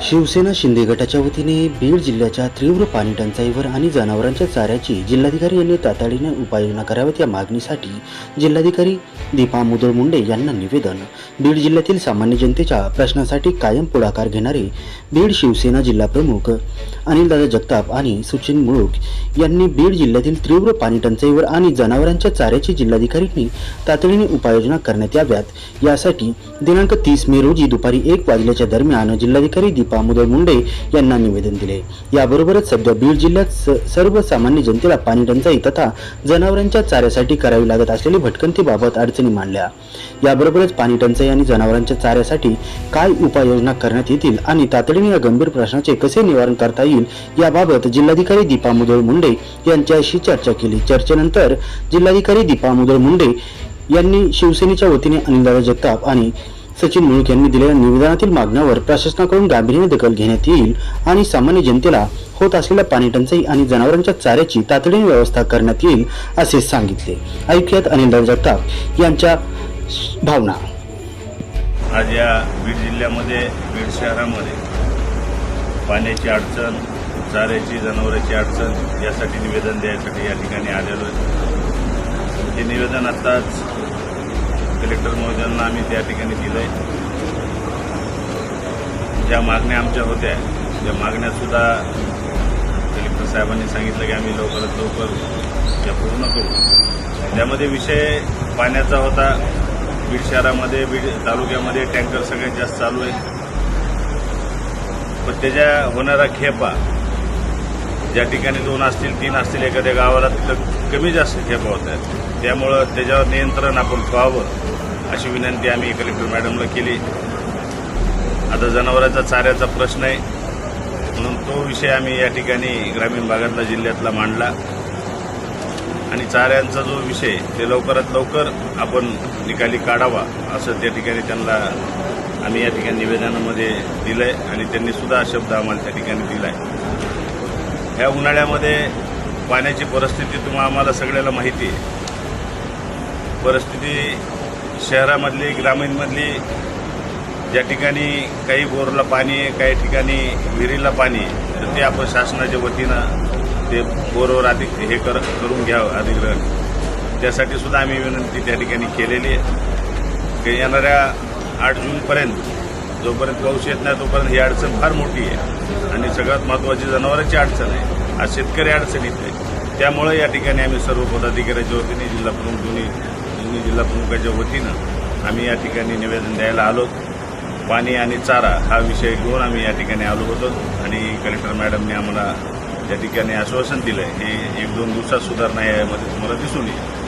शिवसेना शिंदे गटाच्या वतीने बीड जिल्ह्याच्या तीव्र पाणी टंचाईवर आणि जनावरांच्या चाऱ्याची जिल्हाधिकारी यांनी तातडीने उपाययोजना कराव्यात या मागणीसाठी जिल्हाधिकारी दीपा मुदळ मुंडे यांना निवेदन. बीड जिल्ह्यातील सामान्य जनतेच्या प्रश्नासाठी कायम पुढाकार घेणारे बीड शिवसेना जिल्हा प्रमुख अनिलदादा जगताप आणि सुचिन मुळूक यांनी बीड जिल्ह्यातील तीव्र पाणी टंचाईवर आणि जनावरांच्या चाऱ्याची जिल्हाधिकाऱ्यांनी तातडीने उपाययोजना करण्यात याव्यात. यासाठी दिनांक तीस मे रोजी दुपारी एक वाजल्याच्या दरम्यान जिल्हाधिकारी दीपा मुंडे यांना निवेदन दिले. याबरोबरच सध्या बीड जिल्ह्यात सर्वसामान्य जनतेला पाणी टंचाई तथा जनावरांच्या चाऱ्यासाठी करावी लागत असलेली भटकंतीबाबत अडचणी मांडल्या. याबरोबरच पाणी टंचाई आणि जनावरांच्या चाऱ्यासाठी काय उपाययोजना करण्यात येतील आणि तातडीने या गंभीर प्रश्नाचे कसे निवारण करता येईल याबाबत जिल्हाधिकारी दीपा मुदळ मुंडे यांच्याशी चर्चा केली. चर्चेनंतर जिल्हाधिकारी दीपा मुदळ मुंडे यांनी शिवसेनेच्या वतीने अनिलदादा जगताप आणि सचिन मुळूक यांनी दिलेल्या निवेदनातील मागण्यावर प्रशासनाकडून गांभीर्याने दखल घेण्यात येईल आणि सामान्य जनतेला होत असलेल्या पाणी टंचाई आणि जनावरांच्या चाऱ्याची तातडीने व्यवस्था करण्यात येईल असे सांगितले. ऐकूयात अनिल जगताप यांच्या भावना. आज या बीड जिल्ह्यामध्ये बीड शहरामध्ये पाण्याची अडचण चाऱ्याची जनावरांची अडचण यासाठी निवेदन द्यायसाठी या ठिकाणी आलेलो आहे. हे निवेदन आत्ताच कलेक्टर महोदयांना आम्ही त्या ठिकाणी दिलं आहे ज्या मागण्या आमच्या होत्या त्या मागण्या सुद्धा कलेक्टर साहेबांनी सांगितलं की आम्ही लवकरात लवकर त्या पूर्ण करू. त्यामध्ये विषय पाण्याचा होता. बीड शहरामध्ये बीड तालुक्यामध्ये टँकर सगळ्यात जास्त चालू आहे पण त्याच्या होणारा खेपा ज्या ठिकाणी दोन असतील तीन असतील एखाद्या गावाला तिथं कमी जास्त खेपा होत आहेत त्यामुळं त्याच्यावर नियंत्रण आपण पाहावं. अशी विनंती आम्ही कलेक्टर मॅडमला केली. आता जनावरांचा चाऱ्याचा प्रश्न आहे. म्हणून तो विषय आम्ही या ठिकाणी ग्रामीण भागातला जिल्ह्यातला मांडला. आणि चाऱ्यांचा जो विषय ते लवकरात लवकर आपण निकाली काढावा असं त्या ठिकाणी त्यांना आम्ही या ठिकाणी निवेदनामध्ये दिलंय. आणि त्यांनी सुद्धा शब्द आम्हाला त्या ठिकाणी दिलाय. ह्या उन्हाळ्यामध्ये पाण्याची परिस्थिती तुम्हाला आम्हाला सगळ्याला माहिती आहे. परिस्थिती शहरामधली ग्रामीणमधली ज्या ठिकाणी काही बोरला पाणी आहे काही ठिकाणी विहिरीला पाणी आहे तर ते आपण शासनाच्या वतीनं ते बोरवर अधिक हे कर करून घ्यावं अधिग्रहण. त्यासाठी सुद्धा आम्ही विनंती त्या ठिकाणी केलेली आहे. येणाऱ्या आठ जूनपर्यंत जोपर्यंत पाऊस येत नाही तोपर्यंत ही अडचण फार मोठी आहे. आणि सगळ्यात महत्त्वाची जनावरांची अडचण आहे. आज शेतकरी अडचणीत आहे. त्यामुळे या ठिकाणी आम्ही सर्व पदाधिकाऱ्याच्या वतीने जिल्हा प्रमुख दोन्ही दोन्ही जिल्हा प्रमुखाच्या वतीनं आम्ही या ठिकाणी निवेदन द्यायला आलो. पाणी आणि चारा हा विषय घेऊन आम्ही या ठिकाणी आलो होतो आणि कलेक्टर मॅडमने आम्हाला त्या ठिकाणी आश्वासन दिलं हे एक दोन दिवसात सुधारणा यामध्ये तुम्हाला दिसून येईल.